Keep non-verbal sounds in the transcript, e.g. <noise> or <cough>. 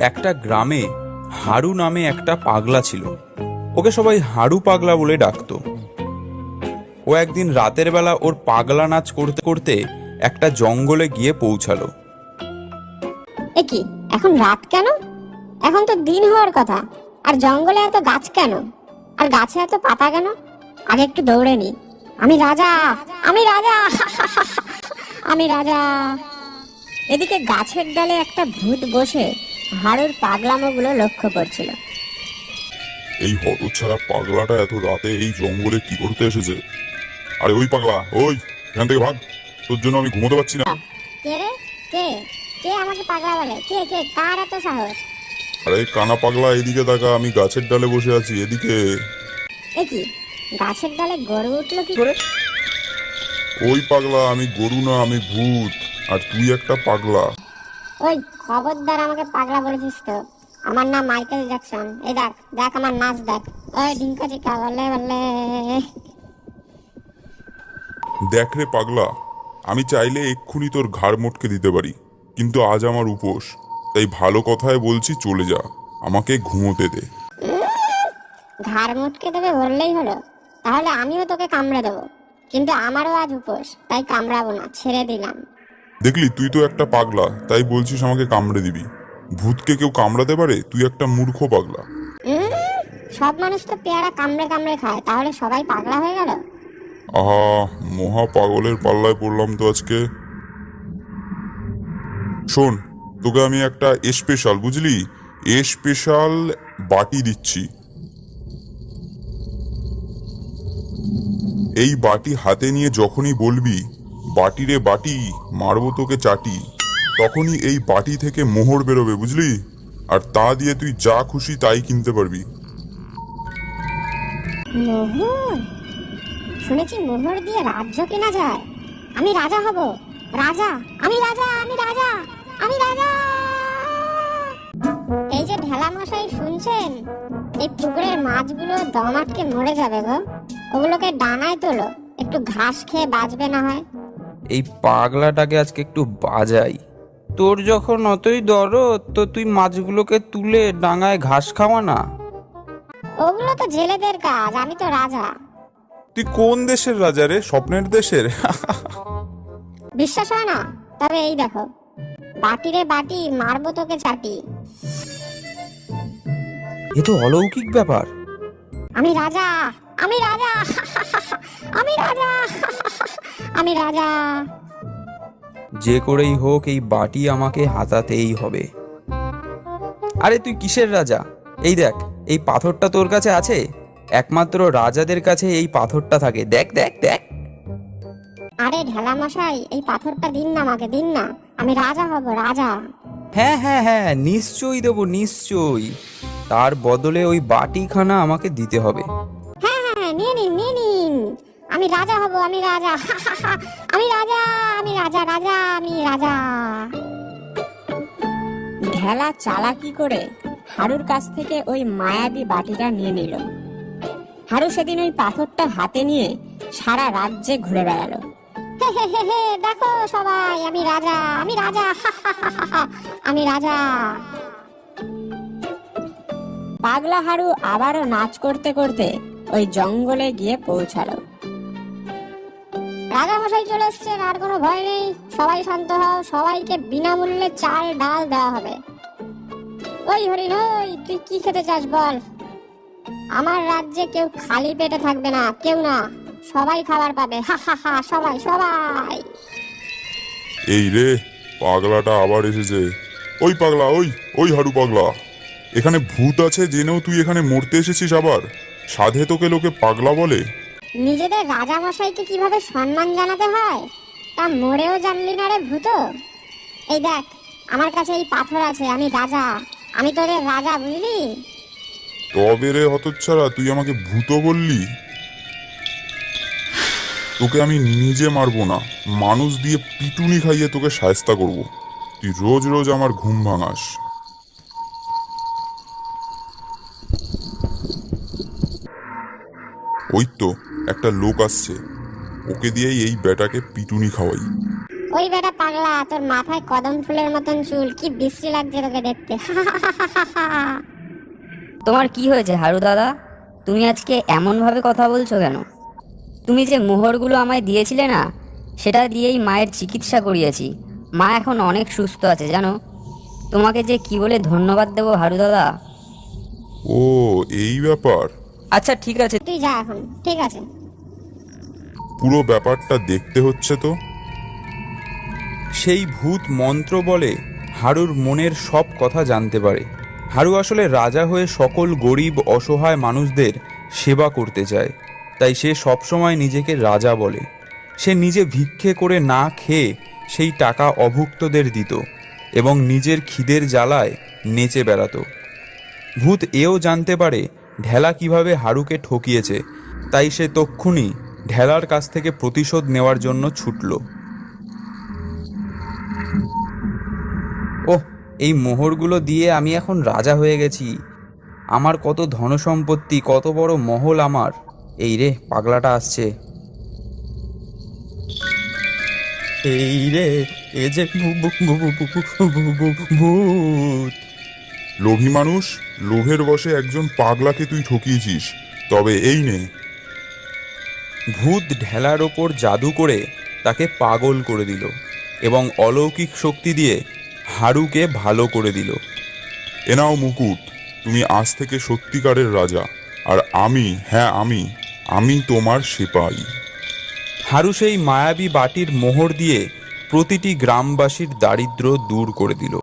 একটা গ্রামে হাড়ু নামে একটা পাগলা ছিল। ওকে সবাই হাড়ু পাগলা বলে ডাকতো। ও একদিন রাতের বেলা ওর পাগলা নাচ করতে করতে একটা জঙ্গলে গিয়ে পৌঁছালো। এ কি, এখন রাত কেন? এখন তো দিন হওয়ার কথা। আর জঙ্গলে এত গাছ কেন? আর গাছে এত পাতা কেন? আগে একটু দৌড়ে নি। আমি রাজা আমি রাজা <laughs> আমি রাজা। এদিকে গাছের ডালে একটা ভূত বসে হাড়ুর পাগলামোগুলো লক্ষ্য করছিল। এই হতচ্ছাড়া পাগলাটা এত রাতে এই জঙ্গলে কি করতে এসেছে? আরে ওই পাগলা ওই এখান থেকে ভাগ। তোর জন্য আমি ঘুমোতে পারছি না। কে রে? কে? কে আমাকে পাগলা বলে? কে কে? কার এত সাহস? আরে কানা পাগলা এদিকে দেখা আমি গাছের ডালে বসে আছি এদিকে। এ কি? গাছের ডালে গড়ে উঠল কি? করে ওই পাগলা আমি গরু না আমি ভূত আর তুই একটা পাগলা। ওই খবরদার আমাকে পাগলা বলেছিস তো? আমার নাম মাইকেল জ্যাকসন। এই দেখ দেখ আমার নাচ দেখ। ওই ডিঙ্কা চিকা বলে বলে। দেখ রে পাগলা আমি চাইলে এক্ষুনি তোর ঘাড় মোটকে দিতে পারি কিন্তু আজ আমার উপোস। তাই ভালো কথায় বলছি চলে যা। আমাকে ঘুমোতে দে। ঘাড় মুটকে দেবে বললেই হলো। তাহলে আমিও তোকে কামড়ে দেবো। কিন্তু আমারও আজ উপোস তাই কামড়াবো না ছেড়ে দিলাম। দেখলি তুই তো একটা পাগলা তাই বলছিস আমাকে কামড়ে দিবি। ভূতকে কেউ কামড়াতে পারে? তুই একটা মূর্খ পাগলা। সব মানুষ তো পেয়ারা কামড়ে কামড়ে খায় তাহলে সবাই পাগলা হয়ে গেল? আহা মহা পাগলের পাল্লায় পড়লাম তো আজকে। শোন তোকে আমি একটা স্পেশাল বুঝলি? স্পেশাল বাটি দিচ্ছি। এই বাটি হাতে নিয়ে যখনই বলবি বাটি রে বাটি, মারবো তোকে চাটি। তখনই এই বাটি থেকে মোহর বেরোবে, বুঝলি? আর তা দিয়ে তুই যা খুশি তাই কিনতে পারবি। মোহর? শুনেছি মোহর দিয়ে রাজ্য কেনা যায়। আমি রাজা হব। রাজা, আমি রাজা আমি রাজা আমি রাজা! এই যে ঢেলা মশাই শুনছেন, এই পুকুরের মাছগুলো দম আটকে মরে যাবে গো। ওগুলোকে ডানায় তোলো, একটু ঘাস খেয়ে বাঁচবে না হয়। এই পাগলাটাকে আজকে একটু বাজাই। তোর যখন অতই দরদ তো তুই মাছগুলোকে তুলে ডাঙায় ঘাস খাওয়া না? ওগুলো তো জেলেদের কাজ আমি তো রাজা। তুই কোন দেশের রাজা রে? স্বপ্নের দেশের? বিশ্বাস হয় না? তবে এই দেখো বাটি রে বাটি মারবো তোকে চাটি এ তো অলৌকিক ব্যাপার। আমি রাজা! আমি রাজা। আমি রাজা। আমি রাজা। যে করেই হোক এই বাটি আমাকে হাতাতেই হবে। আরে তুই কিসের রাজা? এই দেখ এই পাথরটা তোর কাছে আছে? একমাত্র রাজাদের কাছে এই পাথরটা থাকে। দেখ দেখ দেখ। আরে ঢেলা মশাই এই পাথরটা দিন না আমাকে দিন না। আমি রাজা হব রাজা। হ্যাঁ হ্যাঁ হ্যাঁ নিশ্চয়ই দেবো নিশ্চয়ই। তার বদলে ওই বাটিখানা আমাকে দিতে হবে। আমি রাজা হব আমি রাজা। আমি রাজা আমি রাজা রাজা আমি রাজা। ঢেলা চালাকি করে হারুর কাছ থেকে ওই মায়াবী বাটিটা নিয়ে নিল। হারু সেদিন ওই পাথরটা হাতে নিয়ে সারা রাজ্যে ঘুরে বেড়ালো। দেখো সবাই আমি রাজা আমি রাজা আমি রাজা। পাগলা হারু আবারও নাচ করতে করতে ওই জঙ্গলে গিয়ে পৌঁছালো। রাজা মশাই চলে এসছেন, আর কোনো ভয় নেই। সবাই শান্ত হও, সবাইকে বিনামূল্যে চাল, ডাল দেওয়া হবে। ওই হরিণ, ওই, তুই কি খেতে চাস বল? আমার রাজ্যে কেউ খালি পেটে থাকবে না, কেউ না। সবাই খাবার পাবে। হা হা হা, সবাই সবাই। এই রে, পাগলাটা আবার এসেছে। ওই পাগলা, ওই ওই হাড়ু পাগলা। এখানে ভূত আছে জেনেও তুই এখানে মরতে এসেছিস আবার। সাধে তোকে লোকে পাগলা বলে। নিজেদের রাজা মশাইকে কীভাবে সম্মান জানাতে হয়, তা মরেও জানলি না রে ভূত। এই দেখ, আমার কাছে এই পাথর আছে, আমি রাজা, আমি তোদের রাজা, বুঝলি? তবে রে হতচ্ছাড়া, তুই আমাকে ভূত বললি? তোকে আমি নিজে মারবো না, মানুষ দিয়ে পিটুনি খাইয়ে তোকে সায়স্তা করব। তুই রোজ রোজ আমার ঘুম ভাঙাস। ওই তো একটা লোক আসছে। ওকে দিয়েই এই বেটাকে পিটুনি খাওয়াই। ওই বেটা পাগলা তোর মাথায় কদম ফুলের মতন চুল কি বিশ্রী লাগছে তোকে দেখতে। <laughs> তোমার কি হয়েছে হারু দাদা? তুমি আজকে এমনভাবে কথা বলছো কেন? তুমি যে মোহরগুলো আমায় দিয়েছিলে না সেটা দিয়েই মায়ের চিকিৎসা করিয়েছি। মা এখন অনেক সুস্থ আছে জানো? তোমাকে যে কি বলে ধন্যবাদ দেবো হারু দাদা? ও এই ব্যাপার। আচ্ছা ঠিক আছে। তুই যা এখন ঠিক আছে। পুরো ব্যাপারটা দেখতে হচ্ছে তো? সেই ভূত মন্ত্র বলে হারুর মনের সব কথা জানতে পারে। হারু আসলে রাজা হয়ে সকল গরিব অসহায় মানুষদের সেবা করতে চায়। তাই সে সবসময় নিজেকে রাজা বলে। সে নিজে ভিক্ষে করে না খেয়ে সেই টাকা অভুক্তদের দিত এবং নিজের খিদের জ্বালায় নেচে বেড়াতো। ভূত এও জানতে পারে ঢেলা কীভাবে হারুকে ঠকিয়েছে, তাই সে তক্ষুনি ঢেলার কাছ থেকে প্রতিশোধ নেওয়ার জন্য ছুটল। ওহ, এই মোহরগুলো দিয়ে আমি এখন রাজা হয়ে গেছি। আমার কত ধনসম্পত্তি, কত বড় মহল আমার। এই রে, পাগলাটা আসছে। এই রে, এ যে ভূত লোভী মানুষ লোভের বশে একজন পাগলাকে তুই ঠকিয়েছিস তবে এই নে। ভূত ঢেলার ওপর জাদু করে তাকে পাগল করে দিল এবং অলৌকিক শক্তি দিয়ে হারুকে ভালো করে দিল। এনাও মুকুট তুমি আজ থেকে সত্যিকারের রাজা আর আমি হ্যাঁ আমি আমি তোমার সিপাহী হারু সেই মায়াবী বাটির মোহর দিয়ে প্রতিটি গ্রামবাসীর দারিদ্র্য দূর করে দিল।